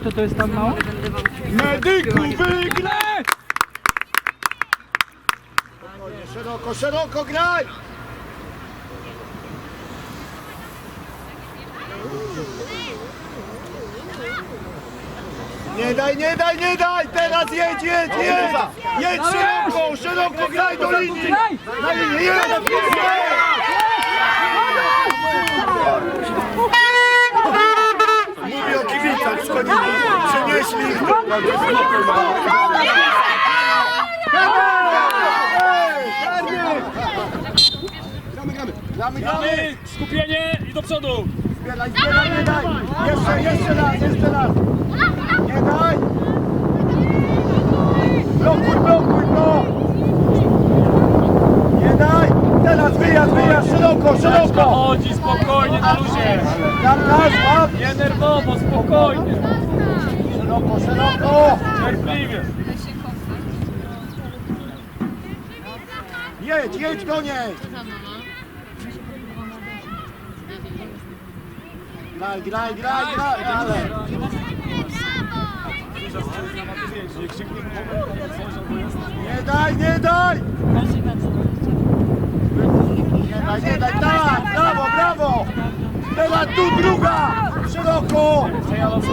Kto to jest tam mało? Medyku wygraj! Szeroko, szeroko graj! Nie daj, nie daj, nie daj! Teraz jedź, jedź, jedź! Jedź szeroko, szeroko graj do linii! Na linię, jedź! Mówię o kibicach, szkodzili, przenieśli ich do... Gramy, gramy! Gramy, skupienie i do przodu. Zbieraj, zbieraj, nie daj! Jeszcze, jeszcze raz, jeszcze raz! Nie daj! Blokuj, blokuj, blok! Nie daj! Teraz wyjazd, wyjazd, szeroko, szeroko! Chodzi spokojnie na luzie. Tam nas, łap! Nie nerwowo, spokojnie. Szeroko, szeroko! Cierpliwie. Jedź, jedź do niej! Graj, graj, graj, graj! Dalej! Nie daj, nie daj! Nie daj, nie daj, tak, brawo, brawo! Teraz tu druga! Szeroko! Szeroko,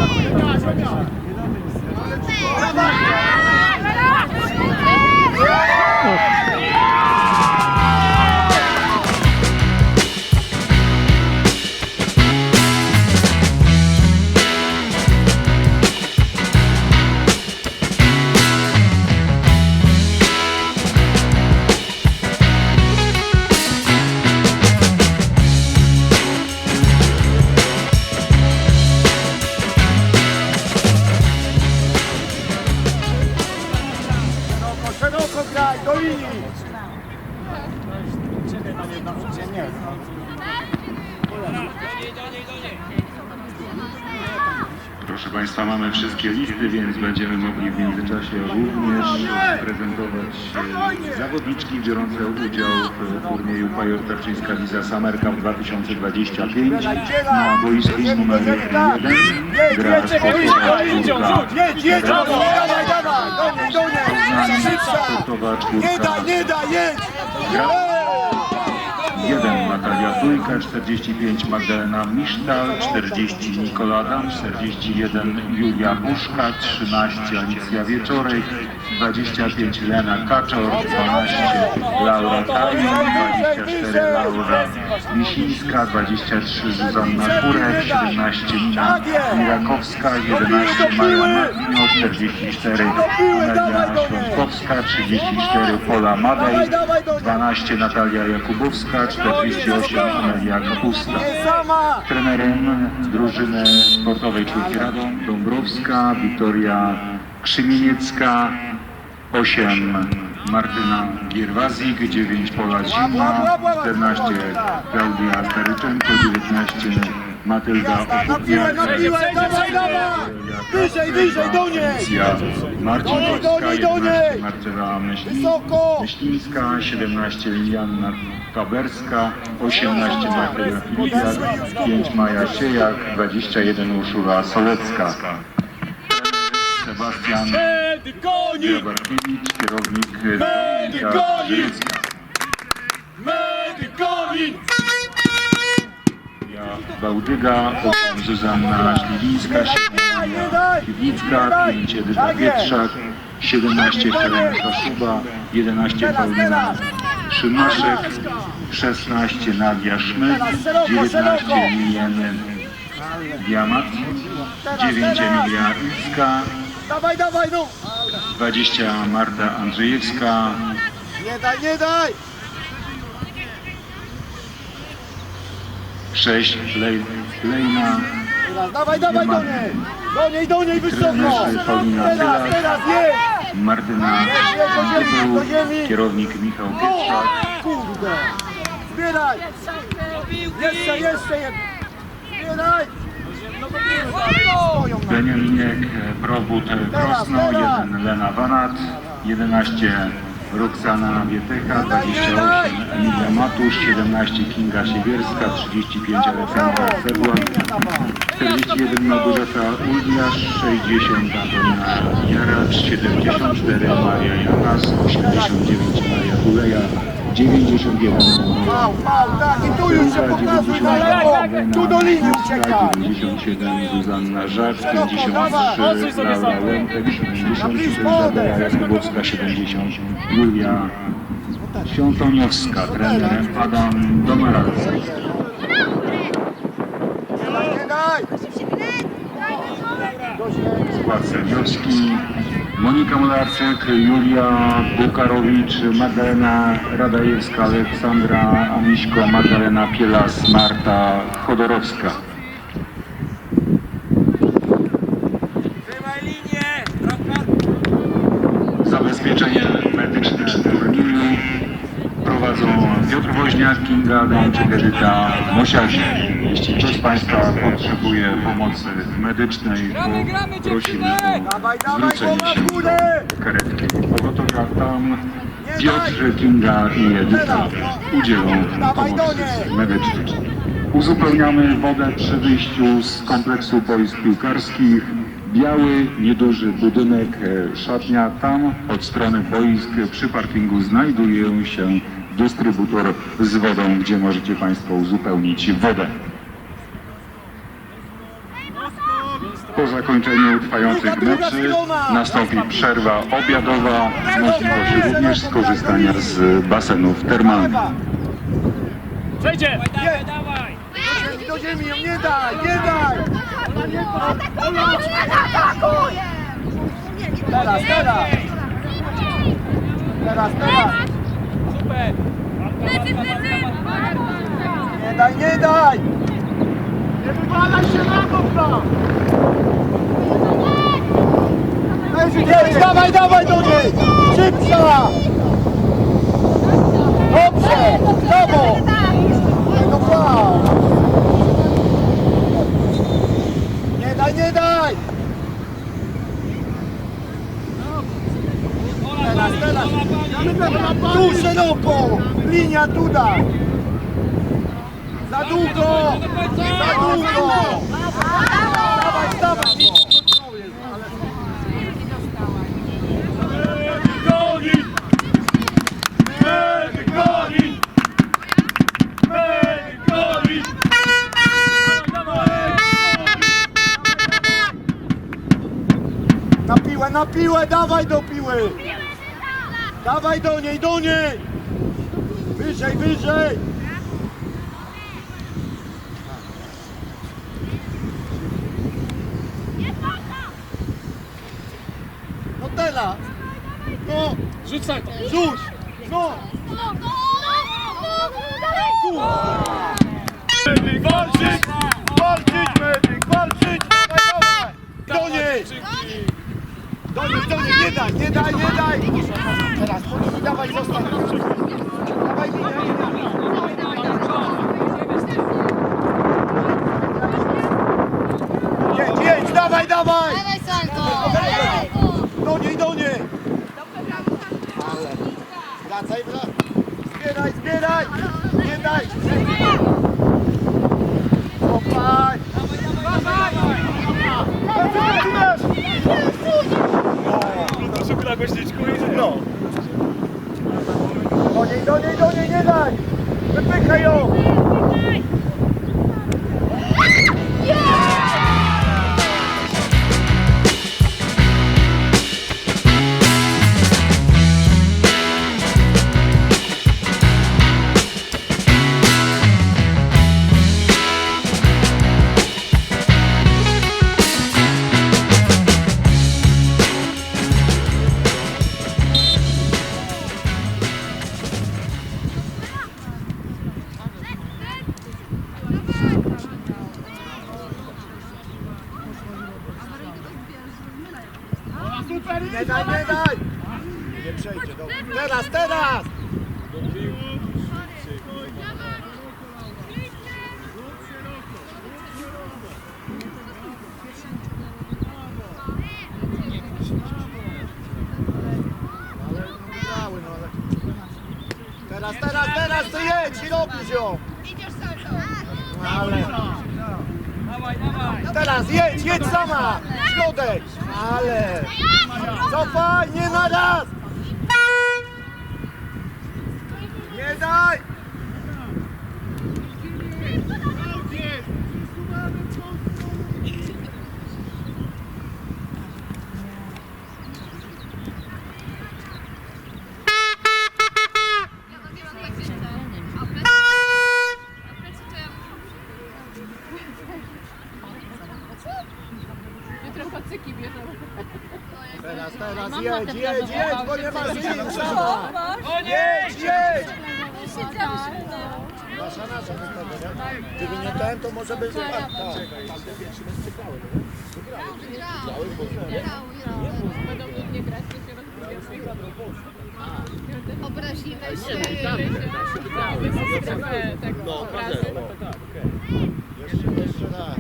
zawodniczki biorące udział w turnieju Pajor Tarczyńska Wiza Summer Cup 2025 na boisku numer 1 gra sportowa czwórka sportowa Nie czwórka daj, nie daj, jedź! gra 1 Natalia Trójka, 45 Magdalena Misztal, 40 Nikola Adam, 41 Julia Buszka, 13 Alicja Wieczorek, 25 Lena Kaczor, 12 Laura Tajn, 24 Laura Wisińska, 23 Zuzanna Kurek, 17 Nina Mirakowska, 11 Maja Martinio, 44 Amelia Świątkowska, 34 Pola Madej, 12 Natalia Jakubowska, 48 Amelia Kapusta. Trenerem drużyny sportowej czwórki Radom Dąbrowska, Witoria Krzymieniecka, 8 Martyna Gierwazik, 9 Pola Zima, 14 Klaudia Staryczenko, 19 Matylda Na piłę, Ochotniak, na piłę, dawaj, dawaj! Wyżej, wyżej, do niej! Do niej! 11 Marcela Myśli! Myślińska, 17 Lilianna Kaberska, 18 Martyna Filipiak, 5 Maja Siejak, 21 Urszula Solecka. Sebastian! Grabarkiewicz, kierownik Medykonik! Medykonik! Bałdyga, Zuzanna Śliwińska, 7 Piwnicka, 5 Edyta Pietrzak, 17 Helena Kaszuba, 11 Paulina Szymaszek, 16 Nadia Szmyt, 19 Lilian Diamat, 9 Emilia Ilska, Dawaj, dawaj, no! 20 Marta Andrzejewska, Nie daj, nie daj! 6 Lej, Lejna, dawaj, dawaj do niej! Do niej, do niej, wysoko! Paulina Teraz, teraz, jedź! Martyna Tytuł, kierownik Michał Pietrzak, Kurde! Zbieraj! Jeszcze, jeszcze jedno! Zbieraj! Beniaminek, Probót, Krosno, 1 Lena Wanat, 11 Roxana Wietecha, 28 Emilia Matusz, 17 Kinga Siewierska, 35 Aleksandra Cebła, 41 Małgorzata Uldiasz, 60 Antonina Jaracz, 74 Maria Janas, 89 Maria Tuleja, 91 Pał, pał, tak, i tu już się pokazuj na lewo. Tu do linii uciekaj. 97 Zuzanna Żak, 53 Laura Łętek, 76 Izabela Jakubowska, 70 Julia Świątoniowska, trenerem Adam Domaracki. Skład sędziowski Monika Molarczyk, Julia Bukarowicz, Magdalena Radajewska, Aleksandra Amiśko, Magdalena Pielas, Marta Chodorowska. Woźniak, Kinga Adamczyk, Edyta Mosiazie. Jeśli ktoś z Państwa potrzebuje pomocy medycznej, to prosimy o zwrócenie się do karetki pogotowia. Tam Piotr, Kinga i Edyta udzielą pomocy medycznej. Uzupełniamy wodę przy wyjściu z kompleksu boisk piłkarskich. Biały, nieduży budynek, e, szatnia. Tam od strony boisk przy parkingu znajduje się dystrybutor z wodą, gdzie możecie Państwo uzupełnić wodę. Po zakończeniu trwających meczy nastąpi przerwa obiadowa z możliwością również skorzystania z basenów termalnych. Przejdzie! Nie. Do ziemi, do ziemi, nie daj, nie daj. Teraz, teraz. Teraz, teraz. Super! Nie daj, nie daj. Nie wywalaj się na bok. Jedź, dawaj, dawaj do niej. Szybsza. Dobrze, brawo. No. Nie daj, nie daj. Teraz, teraz. Tu szeroko. Linia tu daj. Za długo. Za długo. Dawaj, dawaj. Na piłę, na piłę, dawaj do piły. Dawaj do niej, do niej. Wyżej, wyżej. Nie daj, nie daj! Nie przejdzie, dobra. Teraz, teraz! Teraz, teraz, teraz, ty jedź i robisz ją. Ale... Dawaj, dawaj. Teraz jedź, jedź sama! Środek! Ale... Cofaj, nie na raz! Nie daj! Teraz, teraz jedź, jedź, jedź, bo nie ma sił, sama! Koniec! Jedź! Nasza, nasza, to tego, nie? Gdyby nie ten, to może by... Tak, tak. Będą nudnie grać, to się rozbudzą. Obraźliwe się. No, obrazy. Jeszcze, jeszcze raz.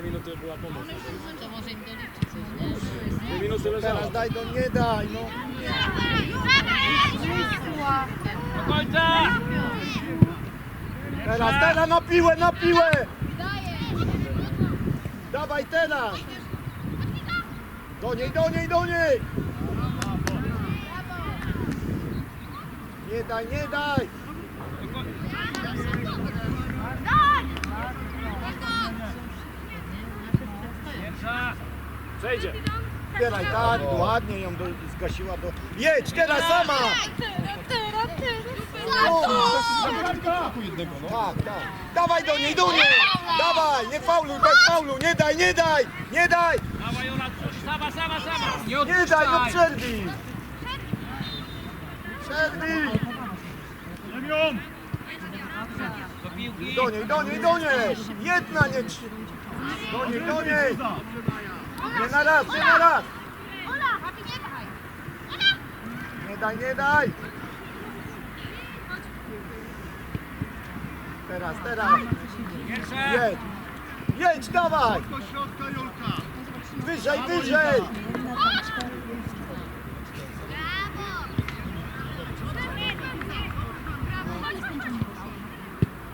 2 minuty była pomoc. To może im doliczyć coś? 2 minuty leżało. Teraz daj, to nie daj, no. Do końca! Teraz, teraz na piłę, na piłę! Dawaj teraz! Do niej, do niej, do niej! Nie daj, nie daj! Przejdzie. Zbieraj, tak, ładnie ją do, zgasiła do... Jedź, teraz sama! No, tak, tak. Dawaj do niej, do niej! Dawaj, nie fauluj, bez faulu, nie daj, nie daj! Nie daj! Dawaj Ola, sama, sama, sama. Nie daj, no przerwij! Przerwij! Do niej, do niej, do niej! Jedna, nie trzy! Do niej, do niej! Nie na raz, nie na raz! Nie daj, nie daj! Teraz, teraz! Jedź! Jedź, dawaj! Wyżej, wyżej!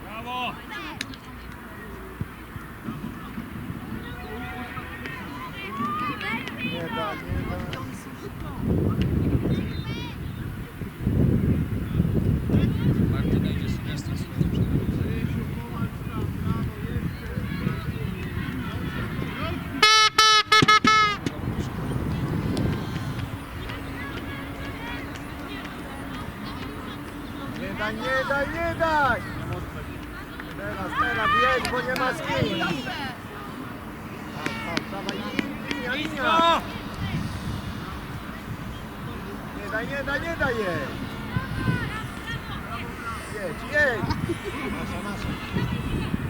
Brawo. Nie daj, nie daj. Nie daj, nie daj! Teraz, teraz jedź, bo nie ma z kim! Tak, tak, linia, linia! Nie daj, nie daj, nie daj jej! Jedź, jedź!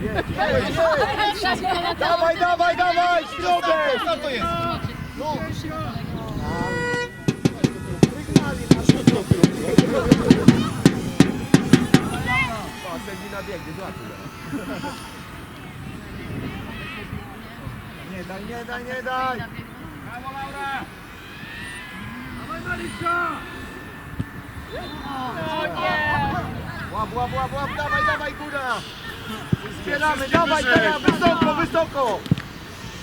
Jedź, jedź, jedź! Dawaj, dawaj, dawaj! Środek! Co to jest? No! Biegnie, złapie Nie daj, nie daj, nie daj! Brawo Laura. Dawaj Mariska. Łap, łap, łap, łap, dawaj, dawaj, góra! Zbieramy, dawaj teraz, wysoko, wysoko!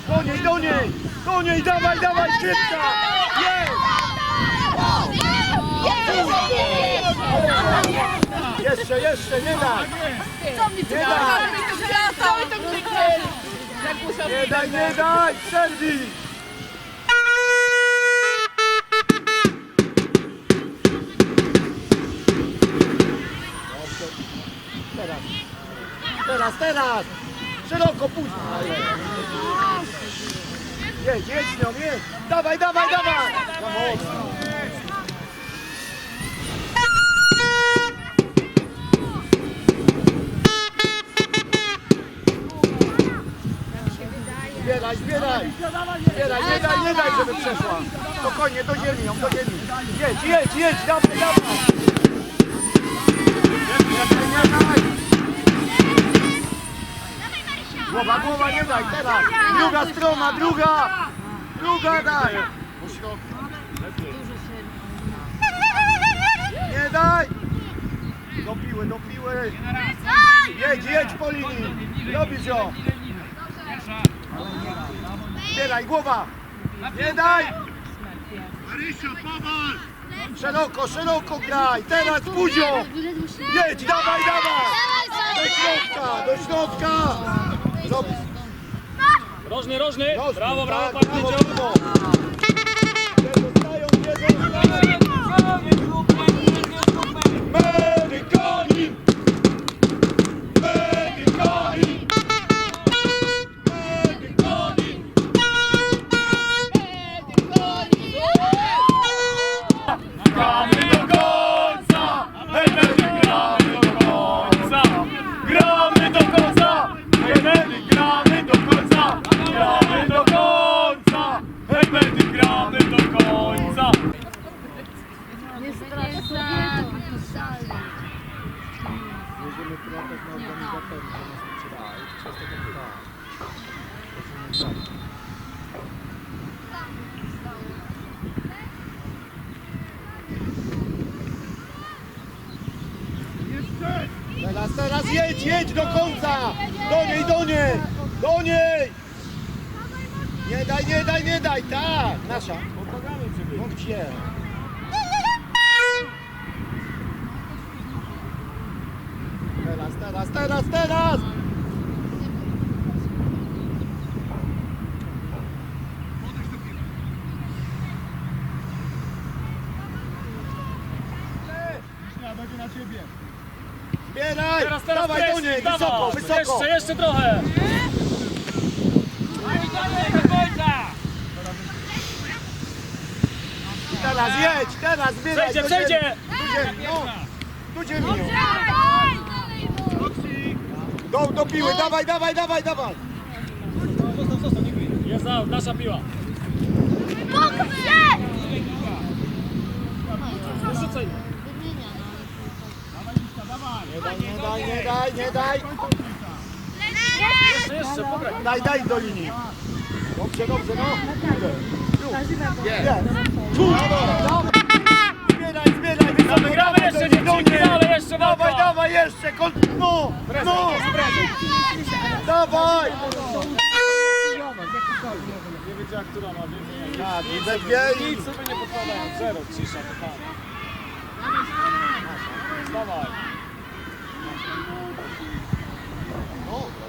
Do niej, do niej! Do niej, dawaj, dawaj, szybka! Jest! Jeszcze, jeszcze, nie daj! Nie daj! Nie daj, nie daj! Przerwij! Teraz, teraz, teraz! Szeroko puść! Jedź, jedź nią, jedź! Dawaj, dawaj, dawaj! Za. Zbieraj, zbieraj! Zbieraj, nie daj, nie daj, żeby przeszła! Spokojnie, do ziemi ją, do ziemi! Jedź, jedź, jedź, dawaj, dawaj! Daj! Głowa, głowa, nie daj, teraz! Druga strona, druga! Druga daj! Nie daj! Do piły, do piły! Jedź, jedź po linii! Robisz ją! Zbieraj, głowa! Nie daj! Szeroko, szeroko graj! Teraz buzią! Jedź, dawaj, dawaj! Do środka, do środka! Robisz. Rożny, rożny! Brawo, brawo, tak, brawo, brawo. Nie dostają, nie dostają! Do niej! Nie daj, nie daj, nie daj, tak! Nasza. No gdzie? Teraz, teraz, teraz, teraz! Zbieraj! Teraz, teraz Dawaj do niej, dawaj. wysoko, wysoko! Jeszcze, jeszcze trochę! Teraz jedź, teraz zbieraj! Przejdzie, przejdzie! ziemi, No, do ziemi, no. Do, do piły, dawaj, dawaj, dawaj, dawaj! Jest out, nasza piła. Rzucaj. Nie daj, nie daj, nie daj, nie daj! Jeszcze, jeszcze, pograj. Daj, daj do linii! Dobrze, dobrze, no! Zbieraj, zbieraj, wysoko, Gramy, gramy dawaj jeszcze, dziewczynki, ale jeszcze walka. Dawaj, dawaj, jeszcze! Kon... No! No! Dawaj! Nie wiedziała, która ma więcej. Tak, i we dwie i... Nic sobie nie podkładają. Zero, cisza, to tam. Dawaj. Ale